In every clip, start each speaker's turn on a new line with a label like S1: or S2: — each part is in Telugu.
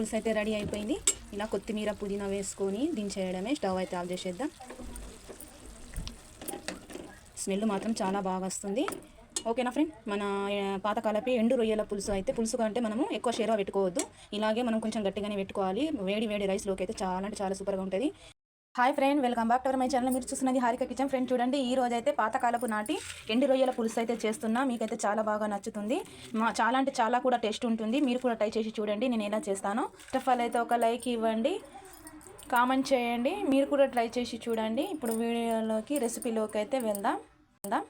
S1: పులుసు అయితే రెడీ అయిపోయింది. ఇలా కొత్తిమీర పుదీనా వేసుకొని దించేయడమే. స్టవ్ అయితే ఆఫ్ చేసేద్దాం. స్మెల్ మాత్రం చాలా బాగా వస్తుంది. ఓకేనా ఫ్రెండ్? మన ఆ, పాతకాలపి ఎండు రొయ్యల పులుసు అయితే పులుసు కంటే మనము ఎక్కువ షేర్వా పెట్టుకోవద్దు. ఇలాగే మనం కొంచెం గట్టిగానే పెట్టుకోవాలి. వేడి వేడి రైస్లోకి అయితే చాలా అంటే చాలా సూపర్గా ఉంటుంది. Hi friend welcome back to my channel మీరు చూస్తున్నది హారిక కిచెన్. ఫ్రెండ్ చూడండి ఈ రోజు అయితే పాతకాలపు నాటి ఎండు రొయ్యల పులుసు అయితే చేస్తున్నా. మీకైతే చాలా బాగా నచ్చుతుంది. మా చాలా అంటే చాలా కూడా టేస్ట్ ఉంటుంది. మీరు కూడా ట్రై చేసి చూడండి నేను ఎలా చేస్తాను. ఫస్ట్ ఆఫ్ ఆల్ అయితే ఒక లైక్ ఇవ్వండి కామెంట్ చేయండి మీరు కూడా ట్రై చేసి చూడండి. ఇప్పుడు వీడియోలోకి రెసిపీలోకి అయితే వెళ్దాం. వెళ్దాం.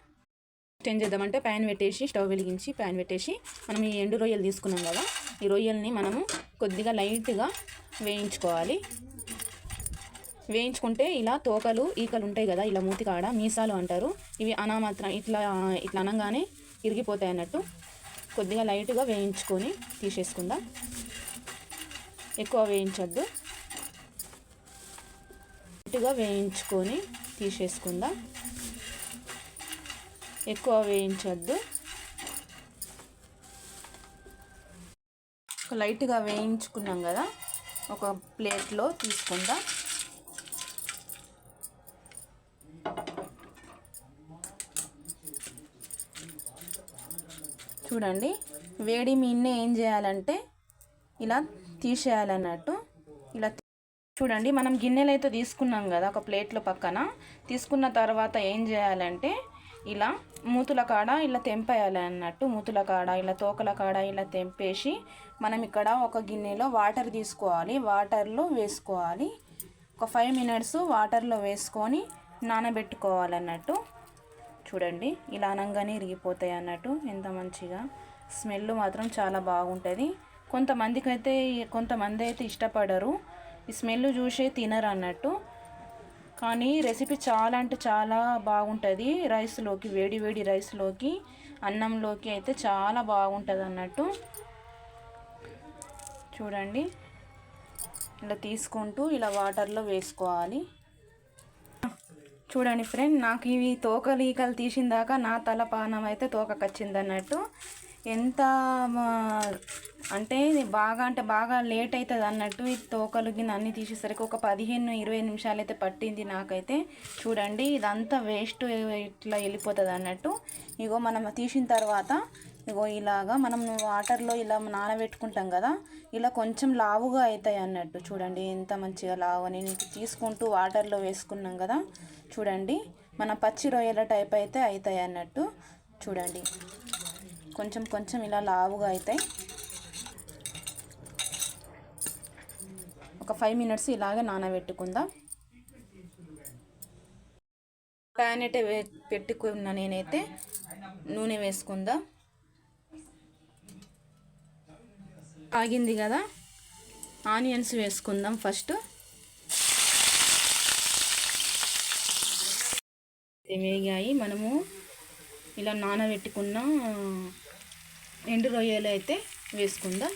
S1: ఏం చేద్దామంటే ప్యాన్ పెట్టేసి స్టవ్ వెలిగించి ప్యాన్ పెట్టేసి మనం ఈ ఎండు రొయ్యలు తీసుకున్నాం కదా ఈ రొయ్యల్ని మనము కొద్దిగా లైట్గా వేయించుకోవాలి. వేయించుకుంటే ఇలా తోకలు ఈకలు ఉంటాయి కదా ఇలా మూతి కాడ మీసాలు అంటారు. ఇవి అనామాత్రం ఇట్లా ఇట్లా అనగానే ఇరిగిపోతాయి అన్నట్టు. కొద్దిగా లైట్గా వేయించుకొని తీసేసుకుందాం. ఎక్కువ వేయించొద్దు. లైట్గా వేయించుకొని తీసేసుకుందాం. ఎక్కువ వేయించొద్దు. లైట్గా వేయించుకున్నాం కదా ఒక ప్లేట్లో తీసుకుందాం. చూడండి. వేడి మీన్నే ఏం చేయాలంటే ఇలా తీసేయాలన్నట్టు. ఇలా చూడండి మనం గిన్నెలు అయితే తీసుకున్నాం కదా ఒక ప్లేట్లో పక్కన. తీసుకున్న తర్వాత ఏం చేయాలంటే ఇలా మూతుల కాడ ఇలా తెంపేయాలి అన్నట్టు మూతుల కాడ ఇలా తోకల కాడ ఇలా తెంపేసి మనం ఇక్కడ ఒక గిన్నెలో వాటర్ తీసుకోవాలి. వాటర్లో వేసుకోవాలి. ఒక ఫైవ్ మినిట్స్ వాటర్లో వేసుకొని నానబెట్టుకోవాలన్నట్టు. చూడండి. ఇలా అనగానే ఇరిగిపోతాయి అన్నట్టు. ఎంత మంచిగా. స్మెల్ మాత్రం చాలా బాగుంటుంది. కొంతమందికి అయితే కొంతమంది అయితే ఇష్టపడరు. ఈ స్మెల్ చూసే తినరు అన్నట్టు. కానీ రెసిపీ చాలా అంటే చాలా బాగుంటుంది. రైస్లోకి వేడి వేడి రైస్లోకి అన్నంలోకి అయితే చాలా బాగుంటుంది అన్నట్టు. చూడండి. ఇలా తీసుకుంటూ ఇలా వాటర్లో వేసుకోవాలి. చూడండి ఫ్రెండ్ నాకు ఇవి తోకలు ఈకలు తీసిన దాకా నా తల పానం అయితే తోకకొచ్చింది అన్నట్టు ఎంత అంటే బాగా అంటే బాగా లేట్ అవుతుంది అన్నట్టు ఈ తోకలు గిన్నె అన్నీ తీసేసరికి ఒక పదిహేను ఇరవై నిమిషాలు అయితే పట్టింది నాకైతే. చూడండి ఇదంతా వేస్ట్ ఇట్లా వెళ్ళిపోతుంది అన్నట్టు ఇగో మనం తీసిన తర్వాత ఇగో ఇలాగా మనం వాటర్లో ఇలా నానబెట్టుకుంటాం కదా ఇలా కొంచెం లావుగా అవుతాయి అన్నట్టు చూడండి ఎంత మంచిగా లావు అని. తీసుకుంటూ వాటర్లో వేసుకున్నాం కదా చూడండి. మన పచ్చి రొయ్యల టైప్ అయితే అవుతాయి అన్నట్టు చూడండి. కొంచెం కొంచెం ఇలా లావుగా అవుతాయి ఒక ఫైవ్ మినిట్స్ ఇలాగే నానబెట్టుకుందాం. ప్యాన్ అయితే పెట్టుకున్న నేనైతే నూనె వేసుకుందా. ఆగింది కదా? ఆనియన్స్ వేసుకుందాం ఫస్ట్. వేగాయి మనము ఇలా నానబెట్టుకున్న ఎండు రొయ్యలు అయితే వేసుకుందాం.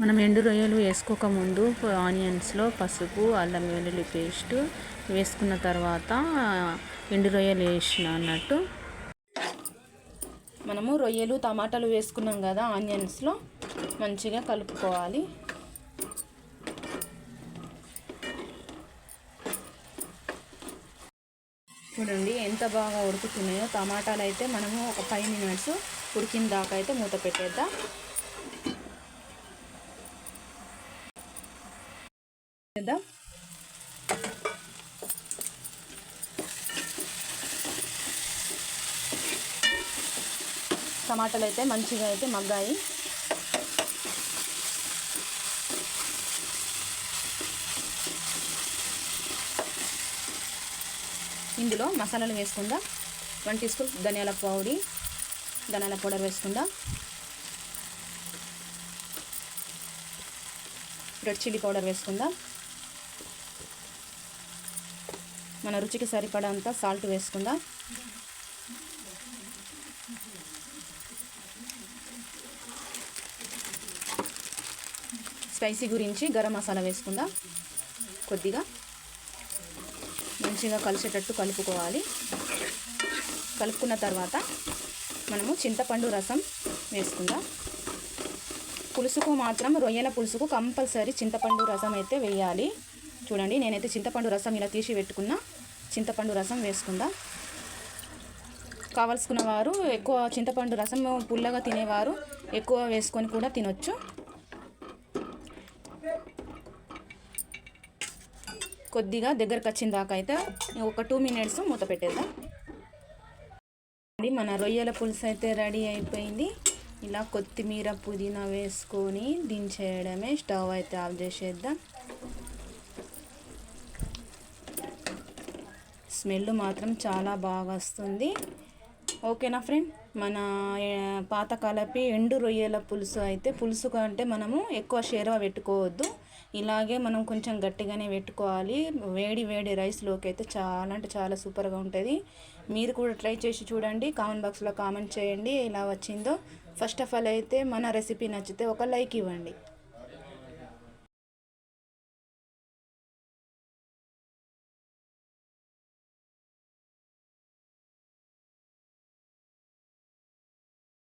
S1: మనం ఎండు రొయ్యలు వేసుకోకముందు ఆనియన్స్లో పసుపు అల్లం వెల్లుల్లి పేస్ట్ వేసుకున్న తర్వాత ఎండు రొయ్యలు వేసిన అన్నట్టు. మనము రొయ్యలు టమాటాలు వేసుకున్నాం కదా ఆనియన్స్లో మంచిగా కలుపుకోవాలి. చూడండి ఎంత బాగా ఉడుకుతున్నాయో. టమాటాలు అయితే మనము ఒక ఫైవ్ మినిట్స్ ఉడికిన దాకా అయితే మూత పెట్టేద్దాం. చేద్దాం. టమాటాలు అయితే మంచిగా అయితే మగ్గాయి. ఇందులో మసాలాలు వేసుకుందాం? వన్ టీ స్పూన్ ధనియాల పౌడి ధనియాల పౌడర్ వేసుకుందాం? రెడ్ చిల్లీ పౌడర్ వేసుకుందాం? మన రుచికి సరిపడంత సాల్ట్ వేసుకుందాం? స్పైసీ గురించి గరం మసాలా వేసుకుందాం? కొద్దిగా. మంచిగా కలిసేటట్టు కలుపుకోవాలి. కలుపుకున్న తర్వాత మనము చింతపండు రసం వేసుకుందాం. పులుసుకు మాత్రం రొయ్యల పులుసుకు కంపల్సరీ చింతపండు రసం అయితే వేయాలి. చూడండి నేనైతే చింతపండు రసం ఇలా తీసి పెట్టుకున్నా చింతపండు రసం వేసుకుందాం. కావలసుకున్న వారు ఎక్కువ చింతపండు రసం పుల్లగా తినేవారు ఎక్కువ వేసుకొని కూడా తినొచ్చు. కొద్దిగా దగ్గరకు వచ్చిన దాకా అయితే ఒక టూ మినిట్స్ మూత పెట్టేద్దాం. మన రొయ్యల పులుసు అయితే రెడీ అయిపోయింది. ఇలా కొత్తిమీర పుదీనా వేసుకొని దించేయడమే స్టవ్ అయితే ఆఫ్ చేసేద్దాం. స్మెల్ మాత్రం చాలా బాగా వస్తుంది. ఓకేనా ఫ్రెండ్? మన ఏ, ఎండు రొయ్యల పులుసు అయితే పులుసు కంటే మనము ఎక్కువ షేర్వా పెట్టుకోవద్దు. ఇలాగే మనం కొంచెం గట్టిగానే పెట్టుకోవాలి. వేడి వేడి రైస్లోకి అయితే చాలా అంటే చాలా సూపర్గా ఉంటుంది. మీరు కూడా ట్రై చేసి చూడండి. కామెంట్ బాక్స్లో కామెంట్ చేయండి. ఎలా వచ్చిందో. ఫస్ట్ ఆఫ్ ఆల్ అయితే మన రెసిపీ నచ్చితే ఒక లైక్ ఇవ్వండి.